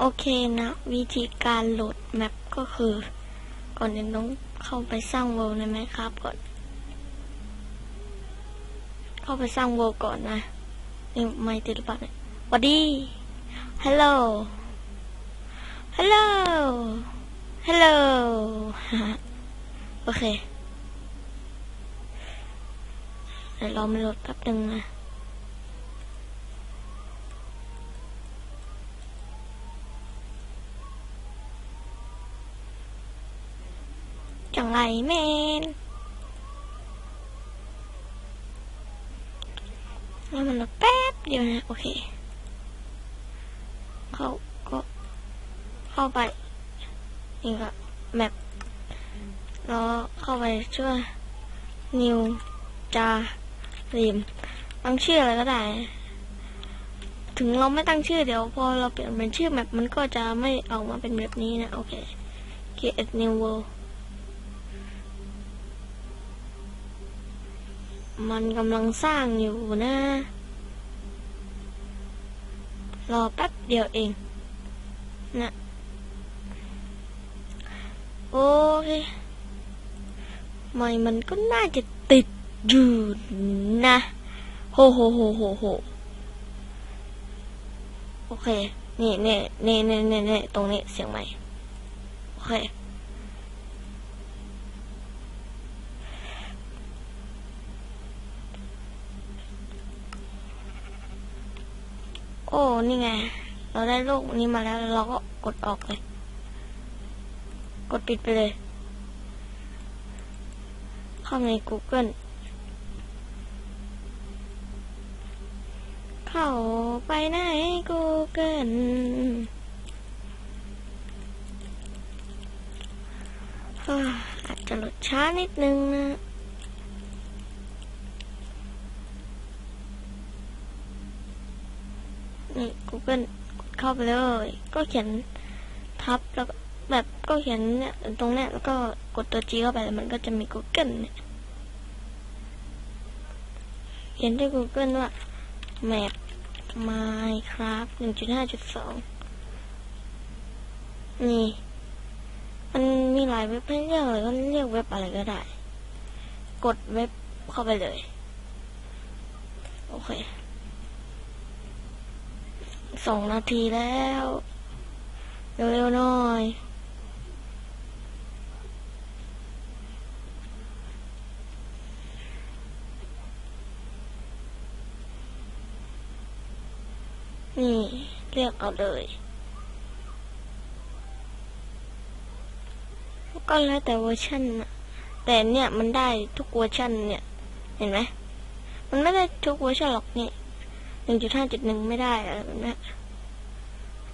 โอเคนะ วิธีการโหลดแมปก็คือ ก่อนอื่นต้องเข้าไปสร้างเวลในไหมครับก่อน เข้าไปสร้างเวลก่อนนะนี่ไม่ติดหรือเปล่าเนี่ยสวัสดีฮัลโหลฮัลโหลฮัลโหลโอเคเดี๋ยวเรามาโหลดแป๊บหนึ่งนะ จังไรแมนแล้วมันแป๊บเดียวนะ โอเค เข้าก็ เข้าไปนี่ก็แมปแล้วเข้าไปช่วยนิวจารีมตั้งชื่ออะไรก็ได้ ถึงเราไม่ตั้งชื่อเดี๋ยวพอเราเปลี่ยนเป็นชื่อแมปมันก็จะไม่ออกมาเป็นแบบนี้นะ โอเค create new world มันกำลังสร้างอยู่นะ รอแป๊บเดียวเอง นะโอเคไม่มันก็น่าจะติดอยู่นะโหโหโหโหโหโอเค นี่นี่นี่นี่นี่นี่ตรงนี้เสียงใหม่ โอเค โอ้นี่ไง เราได้ลูกนี้มาแล้ว เราก็กดออกเลย กดปิดไปเลย เข้าใน Google เข้าไปใน Google อ่าจจะโหลดช้านิดนึงนะ นี่ Google กดเข้าไปเลย ก็เขียนทับแล้วแบบก็เขียนเนี่ยตรงเนี้ยแล้วก็กดตัว G เข้าไปแล้วมันก็จะมี Google เนี่ยเขียนที่ Google ว่า map minecraft 1.5.2 นี่ มันมีหลายเว็บให้เลือกเลยก็เลือกเว็บอะไรก็ได้ กดเว็บเข้าไปเลย โอเค สองนาทีแล้ว เร็วๆหน่อย นี่ เรียกเอาเลยก็แล้วแต่เวอร์ชันนะแต่เนี่ยมันได้ทุกเวอร์ชันเนี่ย เห็นไหม มันไม่ได้ทุกเวอร์ชันหรอกนี่ หนึ่งจุดห้าจุดหนึ่งไม่ได้อะไรแบบนี้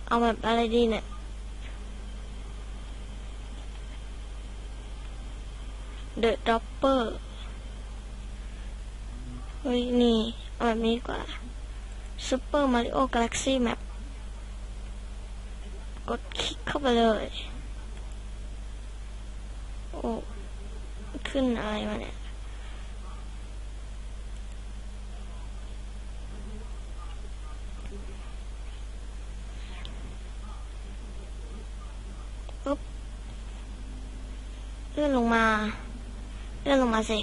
เอาแบบอะไรดีเนี่ย The Dropper เฮ้ยนี่เอาแบบนี้กว่า Super Mario Galaxy Map กดคลิกเข้าไปเลย โอ้ ขึ้นอะไรมาเนี่ย เลื่อนลงมา เลื่อนลงมาสิ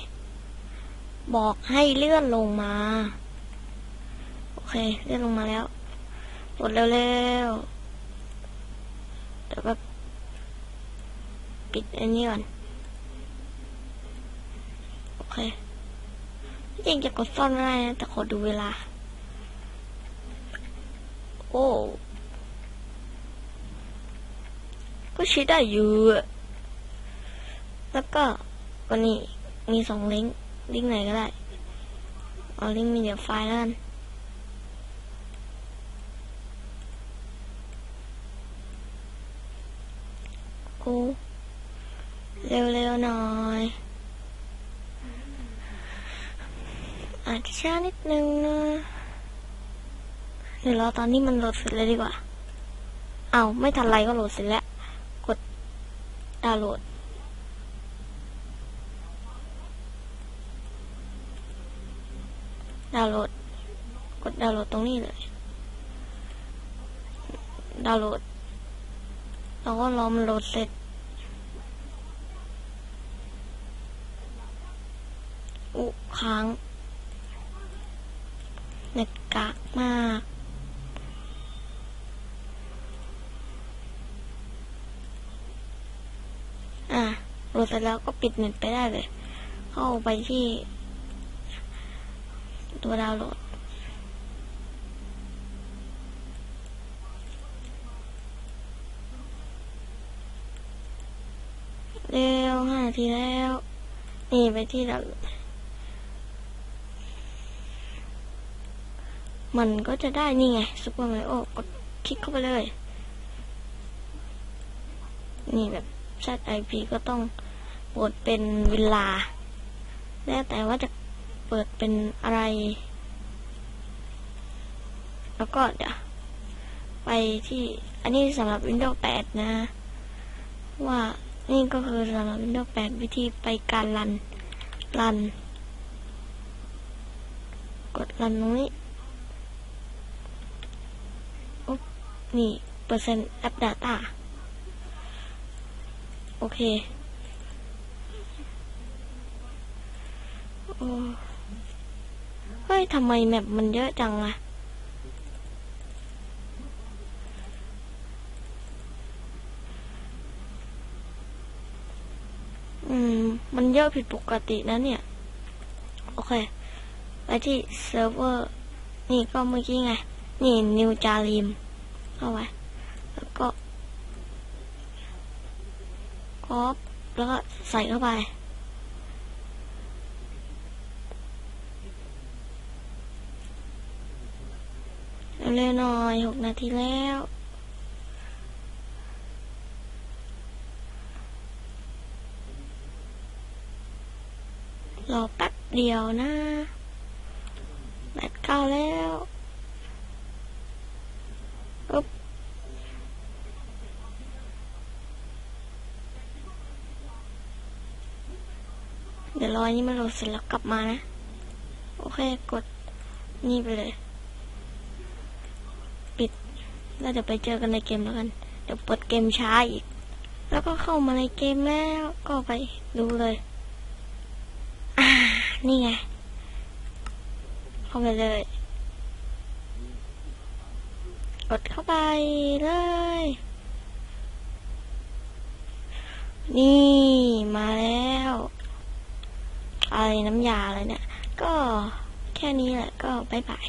บอกให้เลื่อนลงมา โอเค เลื่อนลงมาแล้วกดเร็วๆเดี๋ยวแบบปิดอันนี้ก่อน โอเคจริงจะกดซ่อนไม่ได้นะ แต่ขอดูเวลา โอ้ ก็ใช้ได้อยู่อะ แล้วก็ก็นี่มีสองลิงก์ลิงก์ไหนก็ได้ เอาลิงก์มีเดียไฟล์แล้วกันกูเร็วๆหน่อย อาจจะช้านิดนึงนะเดี๋ยวรอตอนนี้มันโหลดเสร็จเลยดีกว่า เอาไม่ทันไรก็โหลดเสร็จแล้ว กดดาวน์โหลด ดาวน์โหลด กดดาวน์โหลดตรงนี้เลยดาวน์โหลดเราก็รอมันโหลดเสร็จอุค้างเน็ตกากมาก อะโหลดเสร็จแล้วก็ปิดเน็ตไปได้เลย เข้าไปที่ ตัวดาวน์โหลด เร็วห้านาทีแล้ว นี่ไปที่ดาวมันก็จะได้นี่ไงซูเปอร์มาริโอกดคลิกเข้าไปเลย นี่แบบ ZIP ก็ต้องเปิดเป็นเวลา แล้วแต่ว่าจะ เปิดเป็นอะไร แล้วก็เดี๋ยวไปที่อันนี้สำหรับ Windows 8 นะ ว่านี่ก็คือสำหรับ Windows 8 วิธีไปการรัน รัน กดรันตรงนี้อุ๊บนี่เปอร์เซ็นต์แอป Data โอเค โอ้ ฮ้ยทำไมแมปมันเยอะจังอะอืม มันเยอะผิดปกตินะเนี่ย โอเค ไปที่เซิร์ฟเวอร์ นี่ก็เมื่อกี้ไง นี่นิวจาริมเข้าไปแล้วก็ครบแล้วก็ใส่เข้าไป เร็วหน่อยหกนาทีแล้วรอแป๊บเดียวนะแบตเข้าแล้วอุ๊บเดี๋ยวรออันนี้มันโหลดเสร็จแล้วกลับมานะ โอเค กดนี่ไปเลย ปิด เดี๋ยวไปเจอกันในเกมแล้วกัน เดี๋ยวเปิดเกมช้าอีก แล้วก็เข้ามาในเกมแล้วก็ไปดูเลย อ่า นี่ไง เข้าไปเลย กดเข้าไปเลย นี่มาแล้วอะไรน้ำยาอะไรเนี่ย ก็แค่นี้แหละก็บายบาย